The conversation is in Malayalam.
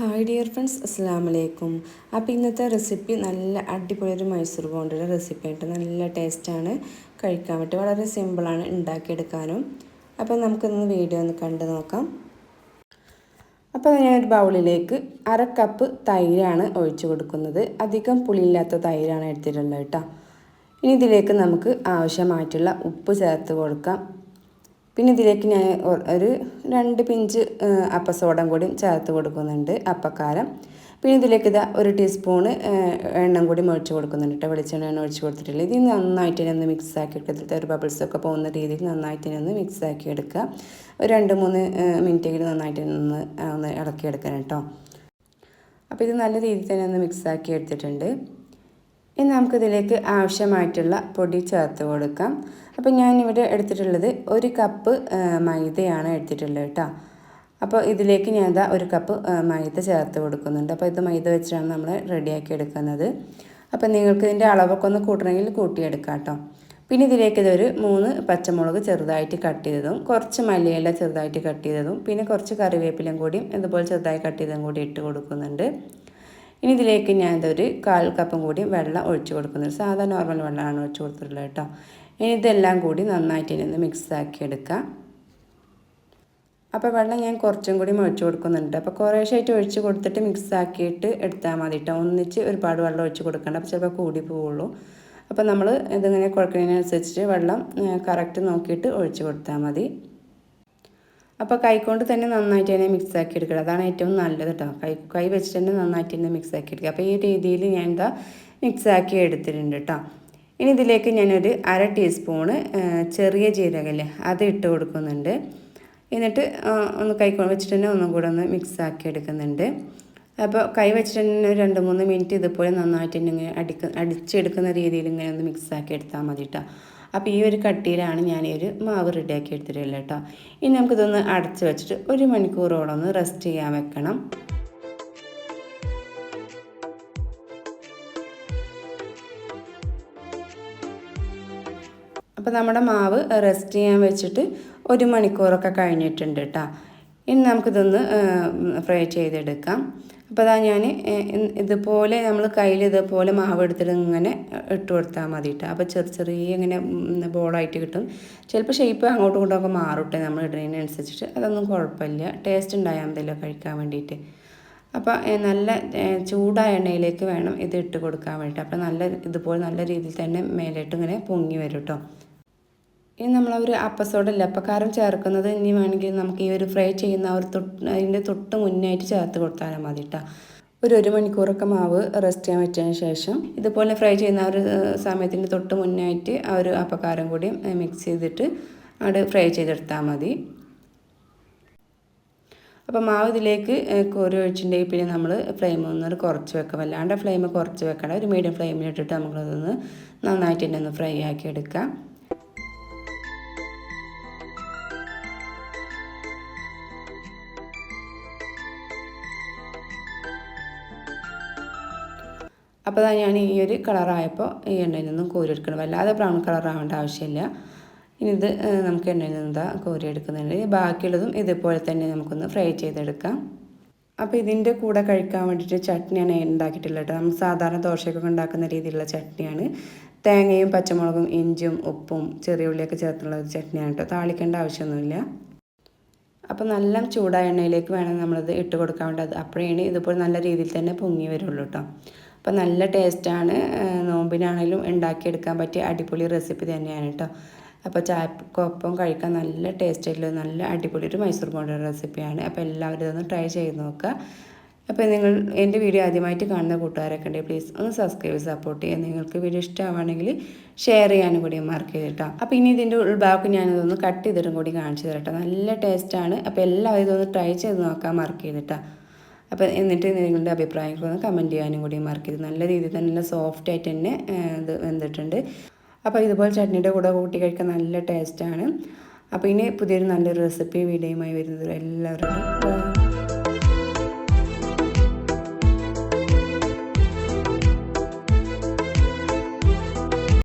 ഹായ് ഡിയർ ഫ്രണ്ട്സ് അസ്സാം വലൈക്കും അപ്പോൾ ഇന്നത്തെ റെസിപ്പി നല്ല അടിപൊളി ഒരു മൈസൂർ ബോണ്ടിയുടെ റെസിപ്പി ആയിട്ട് നല്ല ടേസ്റ്റാണ് കഴിക്കാൻ പറ്റും വളരെ സിമ്പിളാണ് ഉണ്ടാക്കിയെടുക്കാനും. അപ്പോൾ നമുക്കിന്ന് വീഡിയോ ഒന്ന് കണ്ടു നോക്കാം. അപ്പോൾ ഞാൻ ഒരു ബൗളിലേക്ക് അര കപ്പ് തൈരാണ് ഒഴിച്ചു കൊടുക്കുന്നത്. അധികം പുളിയില്ലാത്ത തൈരാണ് എടുത്തിട്ടുള്ളത് കേട്ടോ. ഇനി ഇതിലേക്ക് നമുക്ക് ആവശ്യമായിട്ടുള്ള ഉപ്പ് ചേർത്ത് കൊടുക്കാം. പിന്നെ ഇതിലേക്ക് ഞാൻ ഒരു രണ്ട് പിഞ്ച് അപ്പസോഡം കൂടി ചേർത്ത് കൊടുക്കുന്നുണ്ട് അപ്പക്കാരം. പിന്നെ ഇതിലേക്ക് ഇതാ ഒരു ടീസ്പൂണ് എണ്ണം കൂടി ഒഴിച്ച് കൊടുക്കുന്നുണ്ട് കേട്ടോ വെളിച്ചെണ്ണ ഒഴിച്ച് കൊടുത്തിട്ടുള്ളത് ഇത് നന്നായിട്ട് തന്നെ ഒന്ന് മിക്സ് ആക്കി ഇതിലത്തെ ഒരു ബബിൾസൊക്കെ പോകുന്ന രീതിയിൽ നന്നായിട്ട് തന്നെ ഒന്ന് മിക്സ് ആക്കി എടുക്കുക ഒരു രണ്ട് മൂന്ന് മിനിറ്റെങ്കിലും നന്നായിട്ട് ഒന്ന് ഒന്ന് ഇളക്കിയെടുക്കണം കേട്ടോ അപ്പോൾ ഇത് നല്ല രീതിയിൽ തന്നെ ഒന്ന് മിക്സ് ആക്കി എടുത്തിട്ടുണ്ട്. ഇനി നമുക്കിതിലേക്ക് ആവശ്യമായിട്ടുള്ള പൊടി ചേർത്ത് കൊടുക്കാം. അപ്പോൾ ഞാനിവിടെ എടുത്തിട്ടുള്ളത് ഒരു കപ്പ് മൈദയാണ് എടുത്തിട്ടുള്ളത് കേട്ടോ. അപ്പോൾ ഇതിലേക്ക് ഞാൻ ഇതാ ഒരു കപ്പ് മൈദ ചേർത്ത് കൊടുക്കുന്നുണ്ട്. അപ്പോൾ ഇത് മൈദ വെച്ചിട്ടാണ് നമ്മൾ റെഡിയാക്കി എടുക്കുന്നത്. അപ്പോൾ നിങ്ങൾക്ക് ഇതിന്റെ അളവൊക്കെ ഒന്ന് കൂട്ടണമെങ്കിൽ കൂട്ടിയെടുക്കാം കേട്ടോ. പിന്നെ ഇതിലേക്ക് ഇതൊരു മൂന്ന് പച്ചമുളക് ചെറുതായിട്ട് കട്ട് ചെയ്തതും കുറച്ച് മല്ലിയില ചെറുതായിട്ട് കട്ട് ചെയ്തതും പിന്നെ കുറച്ച് കറിവേപ്പിലയും കൂടിയും ഇതുപോലെ ചെറുതായി കട്ട് ചെയ്തതും കൂടി ഇട്ട് കൊടുക്കുന്നുണ്ട്. ഇനി ഇതിലേക്ക് ഞാൻ ഇതൊരു കാൽ കപ്പും കൂടി വെള്ളം ഒഴിച്ചു കൊടുക്കുന്നത് സാധാ നോർമൽ വെള്ളമാണ് ഒഴിച്ചു കൊടുത്തിട്ടുള്ളത് കേട്ടോ. ഇനി ഇതെല്ലാം കൂടി നന്നായിട്ട് ഇനി ഒന്ന് മിക്സ് ആക്കി എടുക്കാം. അപ്പോൾ വെള്ളം ഞാൻ കുറച്ചും കൂടി ഒഴിച്ചു കൊടുക്കുന്നുണ്ട്. അപ്പോൾ കുറേശ്ശായിട്ട് ഒഴിച്ച് കൊടുത്തിട്ട് മിക്സ് ആക്കിയിട്ട് എടുത്താൽ മതി കേട്ടോ. ഒന്നിച്ച് ഒരുപാട് വെള്ളം ഒഴിച്ച് കൊടുക്കേണ്ട. അപ്പോൾ ചിലപ്പോൾ കൂടി പോവുള്ളൂ അപ്പോൾ നമ്മൾ ഇതിങ്ങനെ കുഴക്കുന്നതിനനുസരിച്ച് വെള്ളം കറക്റ്റ് നോക്കിയിട്ട് ഒഴിച്ച് കൊടുത്താൽ മതി. അപ്പോൾ കൈകൊണ്ട് തന്നെ നന്നായിട്ട് തന്നെ മിക്സ് ആക്കി എടുക്കുക അതാണ് ഏറ്റവും നല്ലത് കേട്ടോ കൈ കൈ വെച്ചിട്ട് തന്നെ നന്നായിട്ട് തന്നെ മിക്സ് ആക്കി എടുക്കുക. അപ്പോൾ ഈ രീതിയിൽ ഞാൻ എന്താ മിക്സ് ആക്കി എടുത്തിട്ടുണ്ട് കേട്ടോ ഇനി ഇതിലേക്ക് ഞാനൊരു അര ടീസ്പൂണ് ചെറിയ ജീരകല്ലേ അത് ഇട്ട് കൊടുക്കുന്നുണ്ട്. എന്നിട്ട് ഒന്ന് കൈ വെച്ചിട്ട് തന്നെ ഒന്നും കൂടെ ഒന്ന് മിക്സ് ആക്കി എടുക്കുന്നുണ്ട്. അപ്പോൾ കൈ വെച്ചിട്ട് തന്നെ ഒരു രണ്ട് മൂന്ന് മിനിറ്റ് ഇതുപോലെ നന്നായിട്ട് ഇങ്ങനെ അടിക്ക അടിച്ചെടുക്കുന്ന രീതിയിൽ ഇങ്ങനെ ഒന്ന് മിക്സ് ആക്കി എടുത്താൽ മതി കേട്ടോ അപ്പോൾ ഈ ഒരു കട്ടിയിലാണ് ഞാൻ ഈ ഒരു മാവ് റെഡിയാക്കി എടുത്തിട്ടുള്ളത് കേട്ടോ. ഇനി നമുക്കിതൊന്ന് അടച്ച് വെച്ചിട്ട് ഒരു മണിക്കൂറോളം ഒന്ന് റെസ്റ്റ് ചെയ്യാൻ വെക്കണം. അപ്പോൾ നമ്മുടെ മാവ് റെസ്റ്റ് ചെയ്യാൻ വെച്ചിട്ട് ഒരു മണിക്കൂറൊക്കെ കഴിഞ്ഞിട്ടുണ്ട് കേട്ടോ. ഇനി നമുക്കിതൊന്ന് ഫ്രൈ ചെയ്തെടുക്കാം. അപ്പോൾ അതാ ഞാൻ ഇതുപോലെ നമ്മൾ കയ്യിൽ ഇതുപോലെ മാവ് എടുത്തിട്ട് ഇങ്ങനെ ഇട്ട് കൊടുത്താൽ മതി കേട്ടോ അപ്പോൾ ചെറിയ ചെറിയ ഇങ്ങനെ ബോളായിട്ട് കിട്ടും. ചിലപ്പോൾ ഷേപ്പ് അങ്ങോട്ടും ഇങ്ങോട്ടും മാറുട്ടെ നമ്മൾ ഇടുന്നതിനനുസരിച്ചിട്ട്. അതൊന്നും കുഴപ്പമില്ല. ടേസ്റ്റ് ഉണ്ടായാൽ മതിയല്ലോ കഴിക്കാൻ വേണ്ടിയിട്ട് അപ്പോൾ നല്ല ചൂടായ എണ്ണയിലേക്ക് വേണം ഇത് ഇട്ട് കൊടുക്കാൻ വേണ്ടിയിട്ട് അപ്പോൾ നല്ല ഇതുപോലെ നല്ല രീതിയിൽ തന്നെ മേലോട്ട് ഇങ്ങനെ പൊങ്ങി വരും കേട്ടോ ഇനി നമ്മൾ ഒരു അപ്പസോഡല്ല അപ്പക്കാരം ചേർക്കുന്നത് ഇനി വേണമെങ്കിൽ നമുക്ക് ഈ ഒരു ഫ്രൈ ചെയ്യുന്ന ഒരു തൊട്ട് അതിന്റെ തൊട്ട് മുന്നായിട്ട് ചേർത്ത് കൊടുത്താലും മതി കേട്ടോ ഒരു ഒരു മണിക്കൂറൊക്കെ മാവ് റെസ്റ്റ് ചെയ്യാൻ വെച്ചതിന് ശേഷം ഇതുപോലെ ഫ്രൈ ചെയ്യുന്ന ഒരു സമയത്തിന്റെ തൊട്ട് മുന്നായിട്ട് ആ ഒരു അപ്പക്കാരം കൂടി മിക്സ് ചെയ്തിട്ട് അവിടെ ഫ്രൈ ചെയ്തെടുത്താൽ മതി. അപ്പോൾ മാവ് ഇതിലേക്ക് കോരി ഒഴിച്ചിട്ടുണ്ടെങ്കിൽ പിന്നെ നമ്മൾ ഫ്ലെയിം ഒന്ന് കുറച്ച് വെക്കാം അല്ലാണ്ട് ഫ്ലെയിം കുറച്ച് വെക്കണം ഒരു മീഡിയം ഫ്ലെയിമിലിട്ടിട്ട് നമുക്കതൊന്ന് നന്നായിട്ട് തന്നെ ഒന്ന് ഫ്രൈ ആക്കി എടുക്കാം. അപ്പോൾ ഞാൻ ഈ ഒരു കളറായപ്പോൾ ഈ എണ്ണയിൽ നിന്നും കോരിയെടുക്കണം. വല്ലാതെ ബ്രൗൺ കളർ ആവേണ്ട ആവശ്യമില്ല. ഇനി ഇത് നമുക്ക് എണ്ണയിൽ നിന്ന് എന്താ കോരിയെടുക്കുന്നുണ്ട്. ബാക്കിയുള്ളതും ഇതുപോലെ തന്നെ നമുക്കൊന്ന് ഫ്രൈ ചെയ്തെടുക്കാം. അപ്പോൾ ഇതിന്റെ കൂടെ കഴിക്കാൻ വേണ്ടിയിട്ട് ചട്നിയാണ് ഉണ്ടാക്കിയിട്ടുള്ളത് കേട്ടോ. നമ്മൾ സാധാരണ ദോശയൊക്കെ ഉണ്ടാക്കുന്ന രീതിയിലുള്ള ചട്നിയാണ്. തേങ്ങയും പച്ചമുളകും ഇഞ്ചും ഉപ്പും ചെറിയ ഉള്ളിയൊക്കെ ചേർത്തുള്ള ഒരു ചട്നിയാണ് കേട്ടോ. താളിക്കേണ്ട ആവശ്യമൊന്നുമില്ല. അപ്പോൾ നല്ല ചൂടായ എണ്ണയിലേക്ക് വേണം നമ്മളത് ഇട്ട് കൊടുക്കാൻ വേണ്ടത് അപ്പോഴേ ഇതുപോലെ നല്ല രീതിയിൽ തന്നെ പൊങ്ങി വരുള്ളൂ കേട്ടോ. അപ്പോൾ നല്ല ടേസ്റ്റാണ് നോമ്പിനാണെങ്കിലും ഉണ്ടാക്കിയെടുക്കാൻ പറ്റിയ അടിപൊളി റെസിപ്പി തന്നെയാണ് കേട്ടോ അപ്പോൾ ചായക്കൊപ്പം കഴിക്കാൻ നല്ല ടേസ്റ്റ് ആയിട്ടുള്ള നല്ല അടിപൊളി ഒരു മൈസൂർ ബോണ്ട റെസിപ്പിയാണ്. അപ്പോൾ എല്ലാവരും ഇതൊന്ന് ട്രൈ ചെയ്ത് നോക്കുക. അപ്പോൾ നിങ്ങൾ എന്റെ വീഡിയോ ആദ്യമായിട്ട് കാണുന്ന കൂട്ടുകാരൊക്കെ ഉണ്ടെങ്കിൽ പ്ലീസ് ഒന്ന് സബ്സ്ക്രൈബ് സപ്പോർട്ട് ചെയ്യുക. നിങ്ങൾക്ക് വീഡിയോ ഇഷ്ടമാണെങ്കിൽ ഷെയർ ചെയ്യാനും കൂടി മാർക്ക് ചെയ്തിട്ടോ അപ്പോൾ ഇനി ഇതിന്റെ ഉൾഭാഗം ഞാനിതൊന്ന് കട്ട് ചെയ്തിട്ടും കൂടി കാണിച്ചു തരട്ടോ നല്ല ടേസ്റ്റാണ്. അപ്പോൾ എല്ലാവരും ഇതൊന്ന് ട്രൈ ചെയ്ത് നോക്കാൻ മാർക്ക് ചെയ്തിട്ടാ അപ്പോൾ എന്നിട്ട് നിങ്ങളുടെ അഭിപ്രായങ്ങളൊന്ന് കമന്റ് ചെയ്യാനും കൂടി മാർക്ക് ചെയ്ത് നല്ല രീതിയിൽ തന്നെ നല്ല സോഫ്റ്റ് ആയിട്ട് തന്നെ ഇത് വെന്തിട്ടുണ്ട്. അപ്പോൾ ഇതുപോലെ ചട്നിയുടെ കൂടെ കൂട്ടി കഴിക്കാൻ നല്ല ടേസ്റ്റാണ് അപ്പോൾ ഇനി പുതിയൊരു നല്ലൊരു റെസിപ്പി വീഡിയോയുമായി വരുന്നത് എല്ലാവരോടും